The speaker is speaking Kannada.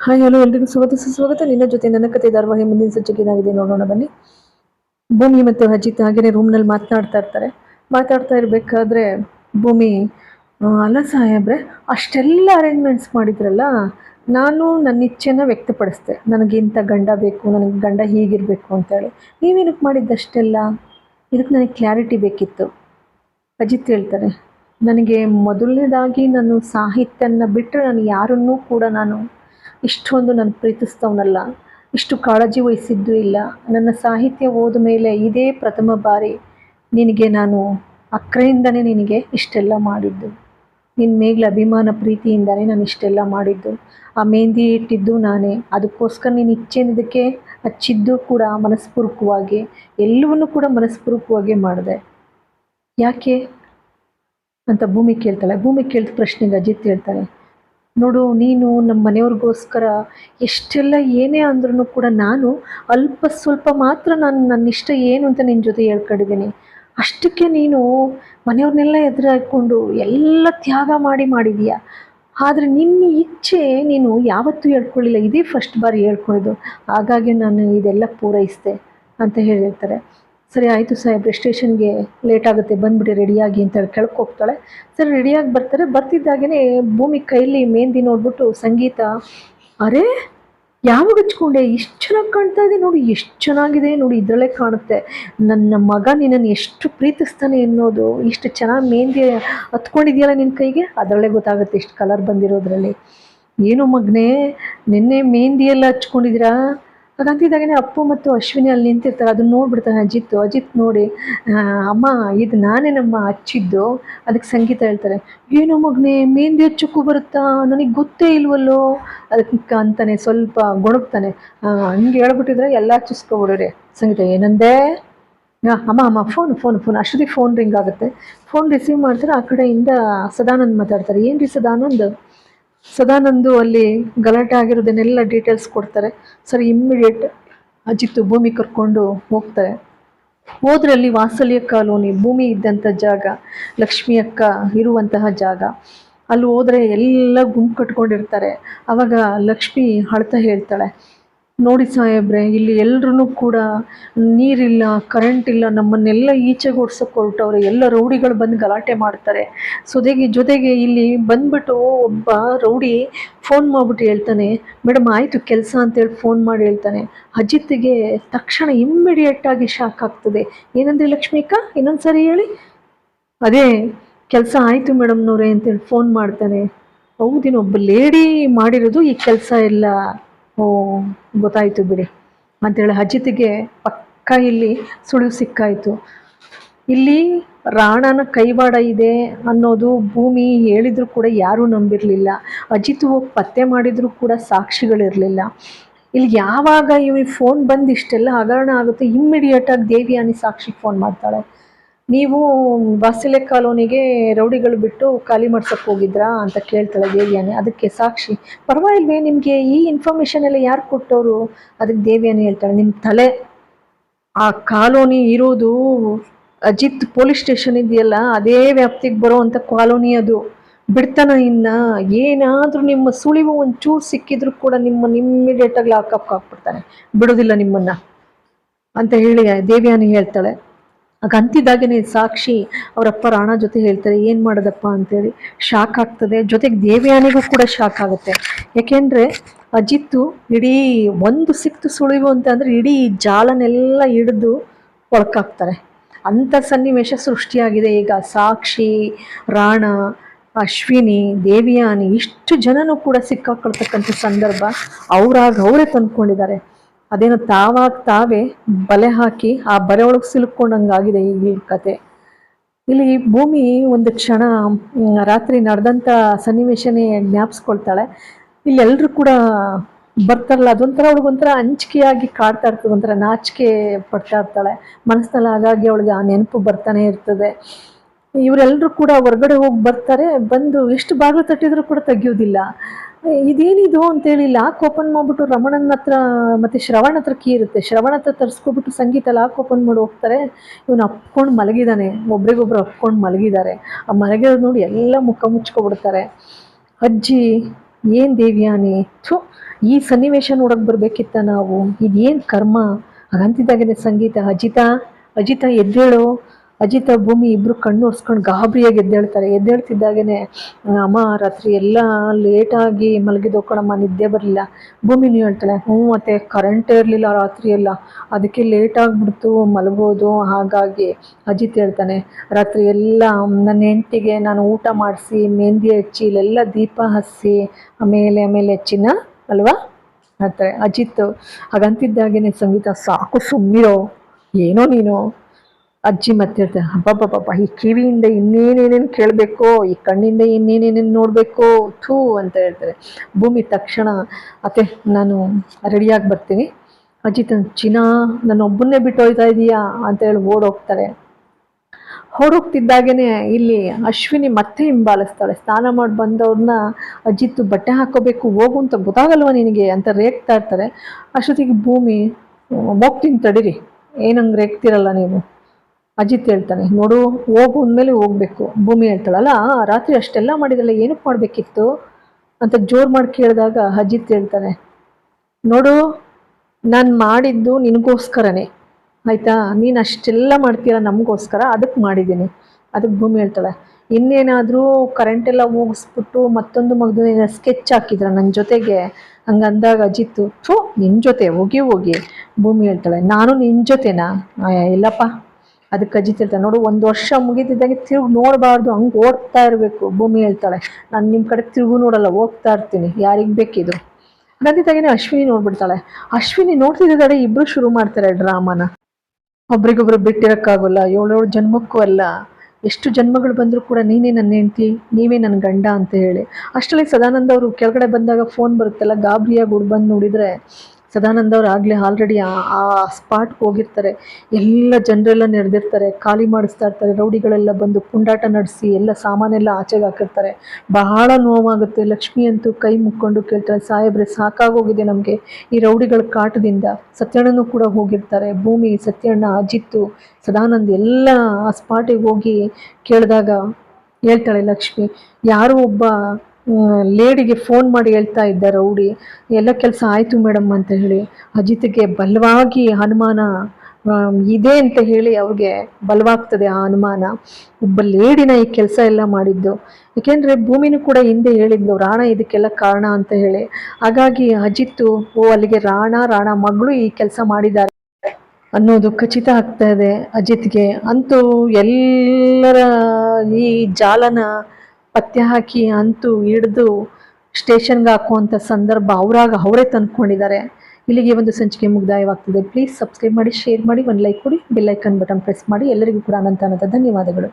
ಹಾಯ್ ಹಲೋ ಎಲ್ರಿಗೂ ಸ್ವಾಗತ. ಸುಸ್ವಾಗತ. ನಿನ್ನ ಜೊತೆ ನನ್ನ ಕತೆ ಧಾರವಾಹಿ ಮುಂದಿನ ಸಜ್ಜಿಗೆ ಏನಾಗಿದೆ ನೋಡೋಣ ಬನ್ನಿ. ಭೂಮಿ ಮತ್ತು ಅಜಿತ್ ಹಾಗೆಯೇ ರೂಮ್ನಲ್ಲಿ ಮಾತನಾಡ್ತಾ ಇರ್ತಾರೆ. ಮಾತಾಡ್ತಾ ಇರಬೇಕಾದ್ರೆ ಭೂಮಿ "ಆ, ಅಲ್ಲ ಸಾಹೇಬ್ರೆ ಅಷ್ಟೆಲ್ಲ ಅರೇಂಜ್ಮೆಂಟ್ಸ್ ಮಾಡಿದ್ರಲ್ಲ ನಾನು ನನ್ನ ಇಚ್ಛೆನ ವ್ಯಕ್ತಪಡಿಸ್ದೆ. ನನಗೆ ಇಂಥ ಗಂಡ ಬೇಕು ನನಗೆ ಗಂಡ ಹೀಗಿರಬೇಕು ಅಂತೇಳಿ ನೀವೇನಕ್ಕೆ ಮಾಡಿದ್ದಷ್ಟೆಲ್ಲ? ಇದಕ್ಕೆ ನನಗೆ ಕ್ಲಾರಿಟಿ ಬೇಕಿತ್ತು. ಅಜಿತ್ ಹೇಳ್ತಾರೆ ನನಗೆ ಮೊದಲನೇದಾಗಿ ನಾನು ಸಾಹಿತ್ಯನ ಬಿಟ್ಟರೆ ನಾನು ಯಾರನ್ನೂ ಕೂಡ ನಾನು ಇಷ್ಟೊಂದು ನಾನು ಪ್ರೀತಿಸ್ತವನಲ್ಲ. ಇಷ್ಟು ಕಾಳಜಿ ವಹಿಸಿದ್ದು ಇಲ್ಲ. ನನ್ನ ಸಾಹಿತ್ಯ ಓದ ಮೇಲೆ ಇದೇ ಪ್ರಥಮ ಬಾರಿ ನಿನಗೆ ನಾನು ಅಕ್ರೆಯಿಂದನೇ ನಿನಗೆ ಇಷ್ಟೆಲ್ಲ ಮಾಡಿದ್ದು. ನಿನ್ನ ಮೇಗ್ಲ ಅಭಿಮಾನ ಪ್ರೀತಿಯಿಂದನೇ ನಾನು ಇಷ್ಟೆಲ್ಲ ಮಾಡಿದ್ದು. ಆ ಮೆಹಂದಿ ಇಟ್ಟಿದ್ದು ನಾನೇ. ಅದಕ್ಕೋಸ್ಕರ ನೀನು ಇಚ್ಛೆನಿದ್ದಕ್ಕೆ ಹಚ್ಚಿದ್ದು ಕೂಡ ಮನಸ್ಪೂರ್ವಕವಾಗಿ, ಎಲ್ಲವನ್ನೂ ಕೂಡ ಮನಸ್ಪೂರ್ವಕವಾಗಿ ಮಾಡಿದೆ. ಯಾಕೆ? ಅಂತ ಭೂಮಿ ಕೇಳ್ತಾಳೆ. ಭೂಮಿ ಕೇಳಿದ ಪ್ರಶ್ನೆಗೆ ಅಜಿತ್ ಹೇಳ್ತಾನೆ. ನೋಡು, ನೀನು ನಮ್ಮ ಮನೆಯವ್ರಿಗೋಸ್ಕರ ಎಷ್ಟೆಲ್ಲ ಏನೇ ಅಂದ್ರೂ ಕೂಡ ನಾನು ಅಲ್ಪ ಸ್ವಲ್ಪ ಮಾತ್ರ ನಾನು ನನ್ನ ಇಷ್ಟ ಏನು ಅಂತ ನಿನ್ನ ಜೊತೆ ಹೇಳ್ಕೊಂಡಿದ್ದೀನಿ. ಅಷ್ಟಕ್ಕೆ ನೀನು ಮನೆಯವ್ರನ್ನೆಲ್ಲ ಎದುರಾಕೊಂಡು ಎಲ್ಲ ತ್ಯಾಗ ಮಾಡಿ ಮಾಡಿದೀಯ ಆದರೆ ನಿನ್ನ ಇಚ್ಛೆ ನೀನು ಯಾವತ್ತೂ ಹೇಳ್ಕೊಳ್ಳಿಲ್ಲ. ಇದೇ ಫಸ್ಟ್ ಬಾರಿ ಹೇಳ್ಕೊಳ್ಳೋದು ಹಾಗಾಗಿ ನಾನು ಇದೆಲ್ಲ ಪೂರೈಸಿದೆ ಅಂತ ಹೇಳಿರ್ತಾರೆ. ಸರಿ, ಆಯಿತು ಸಾಹೇಬ್ರೆ, ಸ್ಟೇಷನ್ಗೆ ಲೇಟ್ ಆಗುತ್ತೆ, ಬಂದುಬಿಡಿ ರೆಡಿಯಾಗಿ ಅಂತ ಹೇಳಿ ಕೆಳಕ್ಕೆ ಹೋಗ್ತಾಳೆ. ಸರಿ ರೆಡಿಯಾಗಿ ಬರ್ತಾರೆ. ಬರ್ತಿದ್ದಾಗೇ ಭೂಮಿ ಕೈಲಿ ಮೆಹಂದಿ ನೋಡ್ಬಿಟ್ಟು ಸಂಗೀತ, ಅರೆ ಯಾವಾಗ ಹಚ್ಕೊಂಡೆ ಇಷ್ಟು ಚೆನ್ನಾಗಿ ಕಾಣ್ತಾ ಇದೆ ನೋಡಿ ಎಷ್ಟು ಚೆನ್ನಾಗಿದೆ ನೋಡಿ, ಇದರಲ್ಲೇ ಕಾಣುತ್ತೆ. ನನ್ನ ಮಗ ನಿನ್ನನ್ನು ಎಷ್ಟು ಪ್ರೀತಿಸ್ತಾನೆ ಅನ್ನೋದು, ಇಷ್ಟು ಚೆನ್ನಾಗಿ ಮೆಹಂದಿ ಹತ್ಕೊಂಡಿದೆಯಲ್ಲ ನಿನ್ನ ಕೈಗೆ? ಅದರಲ್ಲೇ ಗೊತ್ತಾಗುತ್ತೆ ಇಷ್ಟು ಕಲರ್ ಬಂದಿರೋದ್ರಲ್ಲಿ. ಏನು ಮಗನೇ, ನಿನ್ನೆ ಮೆಹಂದಿ ಎಲ್ಲ ಹಚ್ಕೊಂಡಿದ್ದೀರಾ? ಹಾಗಂತಿದ್ದಾಗನೇ ಅಪ್ಪು ಮತ್ತು ಅಶ್ವಿನಿ ಅಲ್ಲಿ ನಿಂತಿರ್ತಾರೆ. ಅದನ್ನ ನೋಡ್ಬಿಡ್ತಾನೆ ಅಜಿತ್. ಅಜಿತ್ ನೋಡಿ ಅಮ್ಮ, ಇದು ನಾನೇ ನಮ್ಮ ಹಚ್ಚಿದ್ದು ಅದಕ್ಕೆ ಸಂಗೀತ ಹೇಳ್ತಾರೆ. ಏನೋ ಮಗನೇ, ಮೆಹಂದಿ ಹಚ್ಚಕ್ಕೂ ಬರುತ್ತಾ? ನನಗೆ ಗೊತ್ತೇ ಇಲ್ವಲ್ಲೋ? ಅದಕ್ಕೆ ಅಂತಾನೆ ಸ್ವಲ್ಪ ಗೊಣಗ್ತಾನೆ. ಹಿಂಗೆ ಹೇಳ್ಬಿಟ್ಟಿದ್ರೆ ಎಲ್ಲ ಹಚ್ಚಿಸ್ಕೊಬಿಡ್ರಿ ಸಂಗೀತ. ಏನಂದೇ? ಅಮ್ಮ ಅಮ್ಮ ಫೋನ್ ಫೋನ್ ಫೋನ್ ಅಷ್ಟೊತ್ತಿಗೆ ಫೋನ್ ರಿಂಗ್ ಆಗುತ್ತೆ. ಫೋನ್ ರಿಸೀವ್ ಮಾಡ್ತಾರೆ. ಆ ಕಡೆಯಿಂದ ಸದಾನಂದ್ ಮಾತಾಡ್ತಾರೆ. ಏನು ರೀ ಸದಾನಂದ್? ಸದಾನಂದು ಅಲ್ಲಿ ಗಲಾಟೆ ಆಗಿರೋದನ್ನೆಲ್ಲ ಡೀಟೇಲ್ಸ್ ಕೊಡ್ತಾರೆ. ಸರಿ ಇಮ್ಮಿಡಿಯೇಟ್ ಅಜಿತ್ತು ಭೂಮಿ ಕರ್ಕೊಂಡು ಹೋಗ್ತಾರೆ. ಹೋದ್ರಲ್ಲಿ ವಾತ್ಸಲ್ಯ ಕಾಲೋನಿ, ಭೂಮಿ ಇದ್ದಂಥ ಜಾಗ, ಲಕ್ಷ್ಮಿ ಅಕ್ಕ ಇರುವಂತಹ ಜಾಗ. ಅಲ್ಲಿ ಹೋದರೆ ಎಲ್ಲ ಗುಂಪು ಕಟ್ಕೊಂಡಿರ್ತಾರೆ. ಆವಾಗ ಲಕ್ಷ್ಮಿ ಅಳ್ತಾ ಹೇಳ್ತಾಳೆ ನೋಡಿ ಸಾಹೇಬ್ರೆ, ಇಲ್ಲಿ ಎಲ್ರೂ ಕೂಡ ನೀರಿಲ್ಲ ಕರೆಂಟ್ ಇಲ್ಲ, ನಮ್ಮನ್ನೆಲ್ಲ ಈಚೆಗೆ ಓಡ್ಸೋಕೆ ಎಲ್ಲ ರೌಡಿಗಳು ಬಂದು ಗಲಾಟೆ ಮಾಡ್ತಾರೆ. ಸೊದೆಗೆ ಜೊತೆಗೆ ಇಲ್ಲಿ ಬಂದ್ಬಿಟ್ಟು ಒಬ್ಬ ರೌಡಿ ಫೋನ್ ಮಾಡ್ಬಿಟ್ಟು ಹೇಳ್ತಾನೆ ಮೇಡಮ್ ಆಯಿತು ಕೆಲಸ ಅಂತೇಳಿ ಫೋನ್ ಮಾಡಿ ಹೇಳ್ತಾನೆ. ಅಜಿತ್ಗೆ ತಕ್ಷಣ ಇಮ್ಮಿಡಿಯೇಟಾಗಿ ಶಾಕ್ ಆಗ್ತದೆ. ಏನಂದ್ರೆ ಲಕ್ಷ್ಮೀಕ? ಇನ್ನೊಂದು ಸರಿ ಹೇಳಿ. ಅದೇ, ಕೆಲಸ ಆಯಿತು ಮೇಡಮ್ನವ್ರೆ ಅಂತೇಳಿ ಫೋನ್ ಮಾಡ್ತಾನೆ. ಹೌದಿನ ಒಬ್ಬ ಲೇಡಿ ಮಾಡಿರೋದು ಈ ಕೆಲಸ ಎಲ್ಲ. ಓ, ಗೊತ್ತಾಯಿತು ಬಿಡಿ. ಅಂತೇಳಿ ಅಜಿತ್ಗೆ ಪಕ್ಕ ಇಲ್ಲಿ ಸುಳಿವು ಸಿಕ್ಕಾಯಿತು. ಇಲ್ಲಿ ರಾಣನ ಕೈವಾಡ ಇದೆ ಅನ್ನೋದು ಭೂಮಿ ಹೇಳಿದರೂ ಕೂಡ ಯಾರೂ ನಂಬಿರಲಿಲ್ಲ. ಅಜಿತ್ ಹೋಗಿ ಪತ್ತೆ ಮಾಡಿದರೂ ಕೂಡ ಸಾಕ್ಷಿಗಳಿರಲಿಲ್ಲ. ಇಲ್ಲಿ ಯಾವಾಗ ಇವ್ನಿಗೆ ಫೋನ್ ಬಂದು ಇಷ್ಟೆಲ್ಲ ಹಗರಣ ಆಗುತ್ತೆ ಇಮ್ಮಿಡಿಯೇಟಾಗಿ ದೇವಿಯಾನಿ ಸಾಕ್ಷಿಗೆ ಫೋನ್ ಮಾಡ್ತಾಳೆ. ನೀವು ವಾಸಿಲೆ ಕಾಲೋನಿಗೆ ರೌಡಿಗಳು ಬಿಟ್ಟು ಖಾಲಿ ಮಾಡ್ಸಕ್ಕೆ ಹೋಗಿದ್ರಾ ಅಂತ ಕೇಳ್ತಾಳೆ ದೇವಿಯಾನಿ. ಅದಕ್ಕೆ ಸಾಕ್ಷಿ, ಪರವಾಗಿಲ್ವೇ ನಿಮಗೆ ಈ ಇನ್ಫಾರ್ಮೇಷನ್ ಎಲ್ಲ ಯಾರು ಕೊಟ್ಟವರು? ಅದಕ್ಕೆ ದೇವಿಯಾನಿ ಹೇಳ್ತಾಳೆ ನಿಮ್ಮ ತಲೆ, ಆ ಕಾಲೋನಿ ಇರೋದು ಅಜಿತ್ ಪೊಲೀಸ್ ಸ್ಟೇಷನ್ ಇದೆಯಲ್ಲ, ಅದೇ ವ್ಯಾಪ್ತಿಗೆ ಬರೋವಂಥ ಕಾಲೋನಿ ಅದು. ಬಿಡ್ತಾನ ಇನ್ನ? ಏನಾದರೂ ನಿಮ್ಮ ಸುಳಿವು ಒಂಚೂರು ಸಿಕ್ಕಿದ್ರು ಕೂಡ ನಿಮ್ಮ ಇಮ್ಮಿಡಿಯೇಟಾಗಿ ಲಾಕಪ್ ಹಾಕ್ಬಿಡ್ತಾನೆ ಬಿಡೋದಿಲ್ಲ ನಿಮ್ಮನ್ನ ಅಂತ ಹೇಳಿ ದೇವಿಯಾನಿ ಹೇಳ್ತಾಳೆ. ಆಗ ಅಂತಿದ್ದಾಗೇನೆ ಸಾಕ್ಷಿ ಅವರಪ್ಪ ರಾಣ ಜೊತೆ ಹೇಳ್ತಾರೆ, ಏನು ಮಾಡೋದಪ್ಪ? ಅಂತೇಳಿ. ಶಾಕ್ ಆಗ್ತದೆ. ಜೊತೆಗೆ ದೇವಯಾನಿಗೂ ಕೂಡ ಶಾಕ್ ಆಗುತ್ತೆ. ಯಾಕೆಂದರೆ ಅಜಿತ್ತು ಇಡೀ ಒಂದು ಸಿಕ್ತು ಸುಳಿವು ಅಂತ ಅಂದರೆ ಇಡೀ ಜಾಲನೆಲ್ಲ ಹಿಡಿದು ಒಳಕಾಕ್ತಾರೆ ಅಂಥ ಸನ್ನಿವೇಶ ಸೃಷ್ಟಿಯಾಗಿದೆ. ಈಗ ಸಾಕ್ಷಿ, ರಾಣ, ಅಶ್ವಿನಿ, ದೇವಿಯಾನಿ, ಇಷ್ಟು ಜನನೂ ಕೂಡ ಸಿಕ್ಕಾಕೊಳ್ತಕ್ಕಂಥ ಸಂದರ್ಭ ಅವರಾಗ ಅವರೇ ತಂದ್ಕೊಂಡಿದ್ದಾರೆ. ಅದೇನೋ ತಾವಾಗ ತಾವೇ ಬಲೆ ಹಾಕಿ ಆ ಬಲೆ ಒಳಗೆ ಸಿಲುಕೊಂಡಂಗಾಗಿದೆ ಈ ಕತೆ. ಇಲ್ಲಿ ಭೂಮಿ ಒಂದು ಕ್ಷಣ ರಾತ್ರಿ ನಡೆದಂಥ ಸನ್ನಿವೇಶನೇ ಜ್ಞಾಪಿಸ್ಕೊಳ್ತಾಳೆ. ಇಲ್ಲಿ ಎಲ್ಲರೂ ಕೂಡ ಬರ್ತಾರಲ್ಲ, ಅದೊಂಥರ ಅವಳಿಗೊಂಥರ ಹಂಚಿಕೆಯಾಗಿ ಕಾಡ್ತಾ ಇರ್ತದೆ, ಒಂಥರ ನಾಚಿಕೆ ಪಡ್ತಾ ಇರ್ತಾಳೆ. ಮನಸ್ಸಿನಲ್ಲಿ ಹಾಗಾಗಿ ಅವಳಿಗೆ ಆ ನೆನಪು ಬರ್ತಾನೆ ಇರ್ತದೆ. ಇವರೆಲ್ಲರೂ ಕೂಡ ಹೊರಗಡೆ ಹೋಗಿ ಬರ್ತಾರೆ, ಬಂದು ಎಷ್ಟು ಬಾಗಿಲು ತಟ್ಟಿದ್ರು ಕೂಡ ತೆಗಿಯೋದಿಲ್ಲ. ಇದೇನಿದು ಅಂತೇಳಿ ಲಾಕ್ ಓಪನ್ ಮಾಡ್ಬಿಟ್ಟು ರಮಣನ ಹತ್ರ, ಮತ್ತೆ ಶ್ರವಣ ಹತ್ರ ಕೀ ಇರುತ್ತೆ. ಶ್ರವಣ ಹತ್ರ ತರಿಸ್ಕೊಬಿಟ್ಟು ಸಂಗೀತ ಲಾಕ್ ಓಪನ್ ಮಾಡಿ ಹೋಗ್ತಾರೆ. ಇವನು ಅಪ್ಕೊಂಡು ಮಲಗಿದಾನೆ. ಒಬ್ರಿಗೊಬ್ರು ಅಪ್ಕೊಂಡು ಮಲಗಿದ್ದಾರೆ ಆ ಮಲಗಿರೋದು ನೋಡಿ ಎಲ್ಲ ಮುಖ ಮುಚ್ಕೊಬಿಡ್ತಾರೆ. ಅಜ್ಜಿ, ಏನು ದೇವ್ಯಾನಿ? ಥು, ಈ ಸನ್ನಿವೇಶ ನೋಡಕ್ ಬರ್ಬೇಕಿತ್ತ ನಾವು. ಇದೇನು ಕರ್ಮ? ಹಾಗಂತಿದ್ದಾಗೇನೆ ಸಂಗೀತ. ಅಜಿತ ಅಜಿತ ಎದ್ದೇಳು. ಅಜಿತ ಭೂಮಿ ಇಬ್ರು ಕಣ್ಣು ಒರೆಸ್ಕೊಂಡು ಗಾಬರಿಯಾಗಿ ಎದ್ದೇಳ್ತಾರೆ. ಎದ್ದೇಳ್ತಿದ್ದಾಗೇ ಅಮ್ಮ, ರಾತ್ರಿ ಎಲ್ಲ ಲೇಟಾಗಿ ಮಲಗಿದ್ದು ಕಣಮ್ಮ, ನಿದ್ದೆ ಬರಲಿಲ್ಲ. ಭೂಮಿನೂ ಹೇಳ್ತಾಳೆ, ಹ್ಞೂ ಮತ್ತು ಕರೆಂಟ್ ಇರಲಿಲ್ಲ ರಾತ್ರಿ ಎಲ್ಲ. ಅದಕ್ಕೆ ಲೇಟ್ ಆಗಿಬಿಡ್ತು, ಮಲಗೋದು. ಹಾಗಾಗಿ ಅಜಿತ್ ಹೇಳ್ತಾನೆ, ರಾತ್ರಿ ಎಲ್ಲ ನನ್ನ ಹೆಂಡತಿಗೆ ನಾನು ಊಟ ಮಾಡಿಸಿ ಮೆಹಂದಿ ಹಚ್ಚಿ, ಇಲ್ಲೆಲ್ಲ ದೀಪ ಹಚ್ಚಿ ಆಮೇಲೆ ಆಮೇಲೆ ಹೆಚ್ಚಿನ ಅಲ್ವಾ? ಅಂತಾರೆ ಅಜಿತ್ ಹಾಗಂತಿದ್ದಾಗೇನೆ, ಸಂಗೀತ ಸಾಕು ಸುಮ್ಮಿರೋ ಏನೋ ನೀನು. ಅಜ್ಜಿ ಮತ್ತೆ ಹೇಳ್ತಾರೆ ಅಬ್ಬಬ್ಬಬ್ಬ ಈ ಕಿವಿಯಿಂದ ಇನ್ನೇನೇನೇನು ಕೇಳಬೇಕು, ಈ ಕಣ್ಣಿಂದ ಇನ್ನೇನೇನೇನು ನೋಡಬೇಕು, ಥೂ ಅಂತ ಹೇಳ್ತಾರೆ. ಭೂಮಿ ತಕ್ಷಣ, ಅತ್ತೆ, ನಾನು ರೆಡಿಯಾಗಿ ಬರ್ತೀನಿ. ಅಜ್ಜಿ ತನ್ನ ಚಿನ್ನ ಒಬ್ಬನ್ನೇ ಬಿಟ್ಟು ಹೋಯ್ತಾ ಇದೀಯಾ? ಅಂತ ಹೇಳಿ ಓಡೋಗ್ತಾರೆ. ಹೊರಹೋಗ್ತಿದ್ದಾಗೇನೆ ಇಲ್ಲಿ ಅಶ್ವಿನಿ ಮತ್ತೆ ಹಿಂಬಾಲಿಸ್ತಾಳೆ ಸ್ನಾನ ಮಾಡಿ ಬಂದವ್ರನ್ನ ಅಜ್ಜಿತ್ತು ಬಟ್ಟೆ ಹಾಕೋಬೇಕು, ಹೋಗು ಅಂತ ಗೊತ್ತಾಗಲ್ವ ನಿನಗೆ ಅಂತ ರೇಗ್ತಾ ಇರ್ತಾರೆ. ಅಷ್ಟೊತ್ತಿಗೆ ಭೂಮಿ, ಹೋಗ್ತೀನಿ ತಡೀರಿ, ಏನಂಗೆ ರೇಗ್ತಿರಲ್ಲ ನೀವು? ಅಜಿತ್ ಹೇಳ್ತಾನೆ, ನೋಡು, ಹೋಗು ಅಂದಮೇಲೆ ಹೋಗ್ಬೇಕು. ಭೂಮಿ ಹೇಳ್ತಾಳಲ್ಲ ರಾತ್ರಿ ಅಷ್ಟೆಲ್ಲ ಮಾಡಿದಲ್ಲ, ಏನಕ್ಕೆ ಮಾಡಬೇಕಿತ್ತು? ಅಂತ ಜೋರು ಮಾಡಿ ಕೇಳಿದಾಗ ಅಜಿತ್ ಹೇಳ್ತಾನೆ, ನೋಡು, ನಾನು ಮಾಡಿದ್ದು ನಿನಗೋಸ್ಕರನೇ. ಆಯಿತಾ? ನೀನು ಅಷ್ಟೆಲ್ಲ ಮಾಡ್ತೀರ ನಮಗೋಸ್ಕರ ಅದಕ್ಕೆ ಮಾಡಿದ್ದೀನಿ. ಅದಕ್ಕೆ ಭೂಮಿ ಹೇಳ್ತಾಳೆ, ಇನ್ನೇನಾದರೂ ಕರೆಂಟೆಲ್ಲ ಹೋಗಿಸ್ಬಿಟ್ಟು ಮತ್ತೊಂದು ಮಗದ ಸ್ಕೆಚ್ ಹಾಕಿದ್ರ ನನ್ನ ಜೊತೆಗೆ? ಹಂಗಂದಾಗ ಅಜಿತ್ತು ಥೂ ನಿನ್ನ ಜೊತೆ, ಹೋಗಿ ಹೋಗಿ. ಭೂಮಿ ಹೇಳ್ತಾಳೆ, ನಾನು ನಿನ್ನ ಜೊತೆನಾ? ಇಲ್ಲಪ್ಪ ಅದಕ್ಕೆ ಹೇಳ್ತಾಳೆ ನೋಡು, ಒಂದು ವರ್ಷ ಮುಗಿತಿದ್ದಂಗೆ ತಿರುಗಿ ನೋಡಬಾರ್ದು, ಹಂಗೆ ಓಡ್ತಾ ಇರಬೇಕು. ಭೂಮಿ ಹೇಳ್ತಾಳೆ, ನಾನು ನಿಮ್ಮ ಕಡೆ ತಿರುಗು ನೋಡಲ್ಲ, ಹೋಗ್ತಾ ಇರ್ತೀನಿ, ಯಾರಿಗೆ ಬೇಕಿದು? ಗಂದಿದ್ದಾಗೇನೆ ಅಶ್ವಿನಿ ನೋಡ್ಬಿಡ್ತಾಳೆ. ಅಶ್ವಿನಿ ನೋಡ್ತಿದ್ದಾಳೆ ಇಬ್ರು ಶುರು ಮಾಡ್ತಾರೆ ಡ್ರಾಮಾನ. ಒಬ್ರಿಗೊಬ್ರು ಬಿಟ್ಟಿರೋಕ್ಕಾಗಲ್ಲ, ಏಳೇಳು ಜನ್ಮಕ್ಕೂ ಅಲ್ಲ, ಎಷ್ಟು ಜನ್ಮಗಳು ಬಂದರೂ ಕೂಡ ನೀನೇ ನನ್ನ ಹೆಂಡ್ತಿ, ನೀವೇ ನನ್ನ ಗಂಡ ಅಂತ ಹೇಳಿ. ಅಷ್ಟರಲ್ಲಿ ಸದಾನಂದ ಅವರು ಕೆಳಗಡೆ ಬಂದಾಗ ಫೋನ್ ಬರುತ್ತಲ್ಲ, ಗಾಬರಿಯಾಗಿ ಗುಡ್ ಬಂದು ನೋಡಿದರೆ ಸದಾನಂದ ಅವ್ರು ಆಗಲೇ ಆಲ್ರೆಡಿ ಆ ಸ್ಪಾಟ್ಗೆ ಹೋಗಿರ್ತಾರೆ. ಎಲ್ಲ ಜನರೆಲ್ಲ ನೆರೆದಿರ್ತಾರೆ, ಖಾಲಿ ಮಾಡಿಸ್ತಾ ಇರ್ತಾರೆ, ರೌಡಿಗಳೆಲ್ಲ ಬಂದು ಪುಂಡಾಟ ನಡೆಸಿ ಎಲ್ಲ ಸಾಮಾನೆಲ್ಲ ಆಚೆಗೆ ಹಾಕಿರ್ತಾರೆ. ಬಹಳ ನೋವಾಗುತ್ತೆ. ಲಕ್ಷ್ಮಿ ಅಂತೂ ಕೈ ಮುಕ್ಕೊಂಡು ಕೇಳ್ತಾರೆ ಸಾಹೇಬ್ರೆ, ಸಾಕಾಗೋಗಿದೆ ನಮಗೆ ಈ ರೌಡಿಗಳ ಕಾಟದಿಂದ. ಸತ್ಯಣ್ಣನೂ ಕೂಡ ಹೋಗಿರ್ತಾರೆ. ಭೂಮಿ, ಸತ್ಯಣ್ಣ, ಅಜಿತ್ತು, ಸದಾನಂದ್ ಎಲ್ಲ ಆ ಸ್ಪಾಟಿಗೆ ಹೋಗಿ ಕೇಳಿದಾಗ ಹೇಳ್ತಾಳೆ ಲಕ್ಷ್ಮಿ, ಯಾರೋ ಒಬ್ಬ ಲೇಡಿಗೆ ಫೋನ್ ಮಾಡಿ ಹೇಳ್ತಾ ಇದ್ದ ರೌಡಿ, ಎಲ್ಲ ಕೆಲಸ ಆಯಿತು ಮೇಡಮ್ ಅಂತ ಹೇಳಿ, ಅಜಿತ್ಗೆ ಬಲವಾಗಿ ಅನುಮಾನ ಇದೆ ಅಂತ ಹೇಳಿ ಅವ್ರಿಗೆ ಬಲವಾಗ್ತದೆ ಆ ಅನುಮಾನ. ಒಬ್ಬ ಲೇಡಿನ ಈ ಕೆಲಸ ಎಲ್ಲ ಮಾಡಿದ್ದು. ಯಾಕೆಂದರೆ ಭೂಮಿನೂ ಕೂಡ ಹಿಂದೆ ಹೇಳಿದ್ಲು, ರಾಣ ಇದಕ್ಕೆಲ್ಲ ಕಾರಣ ಅಂತ ಹೇಳಿ. ಹಾಗಾಗಿ ಅಜಿತ್ತು, ಓ, ಅಲ್ಲಿಗೆ ರಾಣ ರಾಣ ಮಗಳು ಈ ಕೆಲಸ ಮಾಡಿದ್ದಾರೆ ಅನ್ನೋದು ಖಚಿತ ಆಗ್ತಾ ಇದೆ ಅಜಿತ್ಗೆ. ಅಂತೂ ಎಲ್ಲರ ಈ ಜಾಲನ ಪತ್ತೆ ಹಾಕಿ ಅಂತೂ ಹಿಡಿದು ಸ್ಟೇಷನ್ಗೆ ಹಾಕುವಂಥ ಸಂದರ್ಭ ಅವರಾಗ ಅವರೇ ತಂದ್ಕೊಂಡಿದ್ದಾರೆ. ಇಲ್ಲಿಗೆ ಒಂದು ಸಂಚಿಕೆ ಮುಗ್ದಾಯವಾಗ್ತಿದೆ. ಪ್ಲೀಸ್ ಸಬ್ಸ್ಕ್ರೈಬ್ ಮಾಡಿ ಶೇರ್ ಮಾಡಿ, ಒಂದು ಲೈಕ್ ಕೊಡಿ ಬೆಲ್ಲೈಕನ್ ಬಟನ್ ಪ್ರೆಸ್ ಮಾಡಿ. ಎಲ್ಲರಿಗೂ ಕೂಡ ಅನಂತ ಅನಂತ ಧನ್ಯವಾದಗಳು.